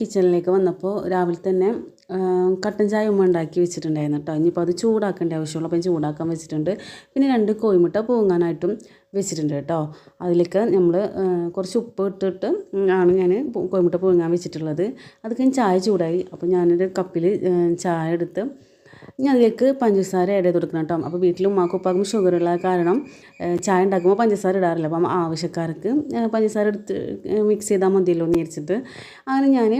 കിച്ചണിലേക്ക് വന്നപ്പോൾ രാവിലെ തന്നെ കട്ടൻ ചായ ഉമ്മ ഉണ്ടാക്കി വെച്ചിട്ടുണ്ടായിരുന്നു കേട്ടോ. ഇനിയിപ്പോൾ അത് ചൂടാക്കേണ്ട ആവശ്യമുള്ളൂ. അപ്പം ചൂടാക്കാൻ വെച്ചിട്ടുണ്ട്. പിന്നെ രണ്ട് കോഴിമുട്ട പൂങ്ങാനായിട്ടും വെച്ചിട്ടുണ്ട് കേട്ടോ. അതിലേക്ക് നമ്മൾ കുറച്ച് ഉപ്പ് ഇട്ടിട്ട് ആണ് ഞാൻ കോഴിമുട്ട പൂങ്ങാൻ വെച്ചിട്ടുള്ളത്. അത് കഴിഞ്ഞ് ചായ ചൂടായി. അപ്പോൾ ഞാനൊരു കപ്പിൽ ചായ എടുത്ത് ഇനി അതിലേക്ക് പഞ്ചസാര ആഡ് ചെയ്ത് കൊടുക്കണം കേട്ടോ. അപ്പോൾ വീട്ടിൽ ഉമ്മാക്കും ഉപ്പാക്കും ഷുഗർ ഉള്ള കാരണം ചായ ഉണ്ടാക്കുമ്പോൾ പഞ്ചസാര ഇടാറില്ല. അപ്പം ആവശ്യക്കാർക്ക് പഞ്ചസാര എടുത്ത് മിക്സ് ചെയ്താൽ മതിയല്ലോ എന്ന് വിചാരിച്ചിട്ട് അങ്ങനെ ഞാൻ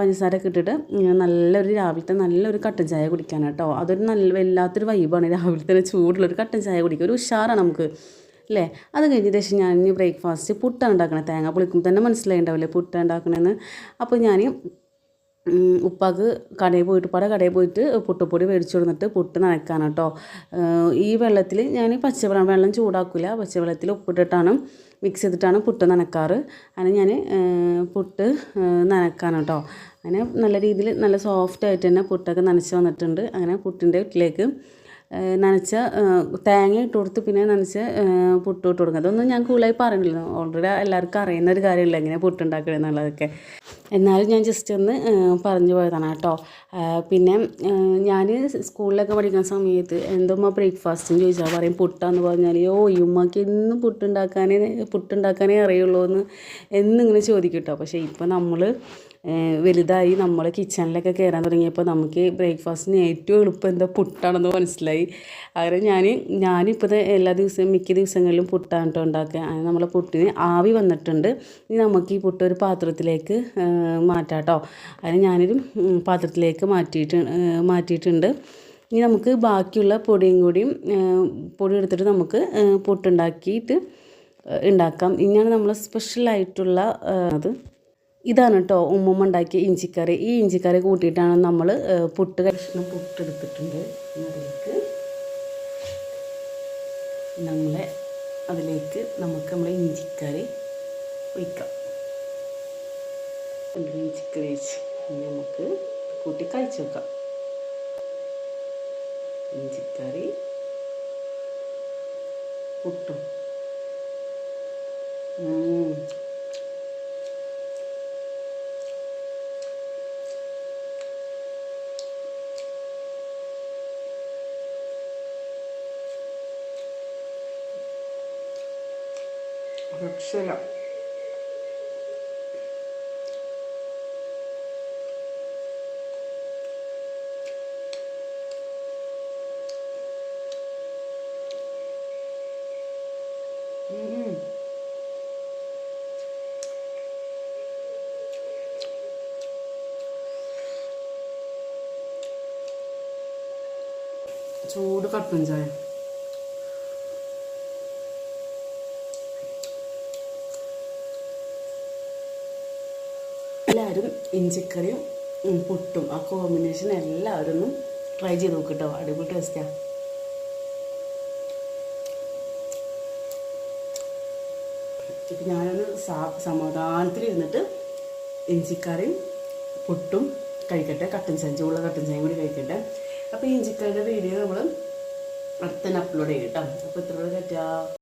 പഞ്ചസാര ഒക്കെ ഇട്ടിട്ട് നല്ലൊരു രാവിലത്തെ നല്ലൊരു കട്ടൻ ചായ കുടിക്കാൻ കേട്ടോ. അതൊരു നല്ല വല്ലാത്തൊരു വൈബാണ് രാവിലത്തെ തന്നെ ചൂടുള്ളൊരു കട്ടൻ ചായ കുടിക്കുക ഒരു ഉഷാറാണ് നമുക്ക് അല്ലേ? അത് കഴിഞ്ഞ ശേഷം ഞാൻ ബ്രേക്ക്ഫാസ്റ്റ് പുട്ടാണ് ഉണ്ടാക്കണത് തേങ്ങ പുളിക്കുമ്പോൾ തന്നെ മനസ്സിലായിണ്ടാവില്ലേ പുട്ടാണ് ഉണ്ടാക്കണമെന്ന് അപ്പോൾ ഞാൻ ഉപ്പാക്ക് കടയിൽ പോയിട്ട് പല കടയിൽ പോയിട്ട് പുട്ടുപൊടി മേടിച്ചു കൊടുത്തിട്ട് പുട്ട് നനയ്ക്കാൻ കേട്ടോ. ഈ വെള്ളത്തിൽ ഞാൻ പച്ചവെള്ളം വെള്ളം ചൂടാക്കില്ല പച്ചവെള്ളത്തിൽ ഉപ്പിട്ടിട്ടാണ് മിക്സ് ചെയ്തിട്ടാണ് പുട്ട് നനക്കാറ് അങ്ങനെ ഞാൻ പുട്ട് നനക്കാനാണ് കേട്ടോ. അങ്ങനെ നല്ല രീതിയിൽ നല്ല സോഫ്റ്റ് ആയിട്ട് തന്നെ പുട്ടൊക്കെ നനച്ച് വന്നിട്ടുണ്ട്. അങ്ങനെ പുട്ടിന്റെ വീട്ടിലേക്ക് നനച്ച തേങ്ങ ഇട്ട് കൊടുത്ത് പിന്നെ നനച്ച് പുട്ട് ഇട്ട് കൊടുക്കുക അതൊന്നും ഞാൻ കൂളായി പറഞ്ഞില്ല ഓൾറെഡി എല്ലാവർക്കും അറിയുന്ന ഒരു കാര്യമല്ല എങ്ങനെ പുട്ടുണ്ടാക്കുക എന്നുള്ളതൊക്കെ. എന്നാലും ഞാൻ ജസ്റ്റ് ഒന്ന് പറഞ്ഞു പോയതാണ് കേട്ടോ. പിന്നെ ഞാൻ സ്കൂളിലൊക്കെ പഠിക്കുന്ന സമയത്ത് എന്തുമ്മ ബ്രേക്ക്ഫാസ്റ്റിന് ചോദിച്ചാൽ പറയും പുട്ടാന്ന് പറഞ്ഞാൽ ഓ ഉമ്മക്ക് എന്നും പുട്ടുണ്ടാക്കാനേ പുട്ടുണ്ടാക്കാനേ അറിയുള്ളൂ എന്ന് എന്നിങ്ങനെ ചോദിക്കും കേട്ടോ. പക്ഷേ ഇപ്പോൾ നമ്മൾ വലുതായി നമ്മൾ കിച്ചണിലൊക്കെ കയറാൻ തുടങ്ങിയപ്പോൾ നമുക്ക് ബ്രേക്ക്ഫാസ്റ്റിന് ഏറ്റവും എളുപ്പം എന്താ പുട്ടാണെന്ന് മനസ്സിലായി. അങ്ങനെ ഞാൻ ഞാനിപ്പോൾ എല്ലാ ദിവസവും മിക്ക ദിവസങ്ങളിലും പുട്ടാണ് കേട്ടോ ഉണ്ടാക്കുക. അങ്ങനെ നമ്മളെ പുട്ടിന് ആവി വന്നിട്ടുണ്ട്. ഇനി നമുക്ക് ഈ പുട്ട് ഒരു പാത്രത്തിലേക്ക് മാറ്റാം കേട്ടോ അതിന് ഞാനൊരു പാത്രത്തിലേക്ക് മാറ്റിയിട്ട് മാറ്റിയിട്ടുണ്ട്. ഇനി നമുക്ക് ബാക്കിയുള്ള പൊടിയും കൂടിയും പൊടി എടുത്തിട്ട് നമുക്ക് പൊട്ടുണ്ടാക്കിയിട്ട് ഉണ്ടാക്കാം. ഇനിയാണ് നമ്മൾ സ്പെഷ്യലായിട്ടുള്ള അത്. ഇതാണ് കേട്ടോ ഉമ്മമ്മ ഉണ്ടാക്കിയ ഇഞ്ചിക്കറി. ഈ ഇഞ്ചിക്കറി കൂട്ടിയിട്ടാണ് നമ്മൾ പുട്ട് കഷ്ണം പുട്ടെടുത്തിട്ടുണ്ട്. അതിലേക്ക് നമ്മളെ അതിലേക്ക് നമുക്ക് നമ്മളെ ഇഞ്ചിക്കറി ഒഴിക്കാം. ഒരു ചിക്കൻ വെച്ച് ഇനി നമുക്ക് കൂട്ടി കഴിച്ചു വെക്കാം. ഇഞ്ചിക്കറി പുട്ടും. ഉം. ചൂട് കട്ടൻ ചായ. എല്ലാവരും ഇഞ്ചിക്കറിയും പുട്ടും ആ കോമ്പിനേഷൻ എല്ലാവരും ട്രൈ ചെയ്ത് നോക്കിട്ടോ അടിപൊളി ടേസ്റ്റാണ് ഇപ്പം ഞാനൊന്ന് സാ സമാധാനത്തിൽ ഇരുന്നിട്ട് ഇഞ്ചിക്കറിയും പുട്ടും കഴിക്കട്ടെ. കട്ടൻ ചായ ചൂടുള്ള കട്ടൻ ചായയും കൂടി കഴിക്കട്ടെ. അപ്പോൾ ഇഞ്ചിക്കറിയുടെ വീഡിയോ നമ്മൾ അടുത്തന്നെ അപ്ലോഡ് ചെയ്യട്ടോ അപ്പോൾ അപ്പോൾ ഇത്ര പറ്റാ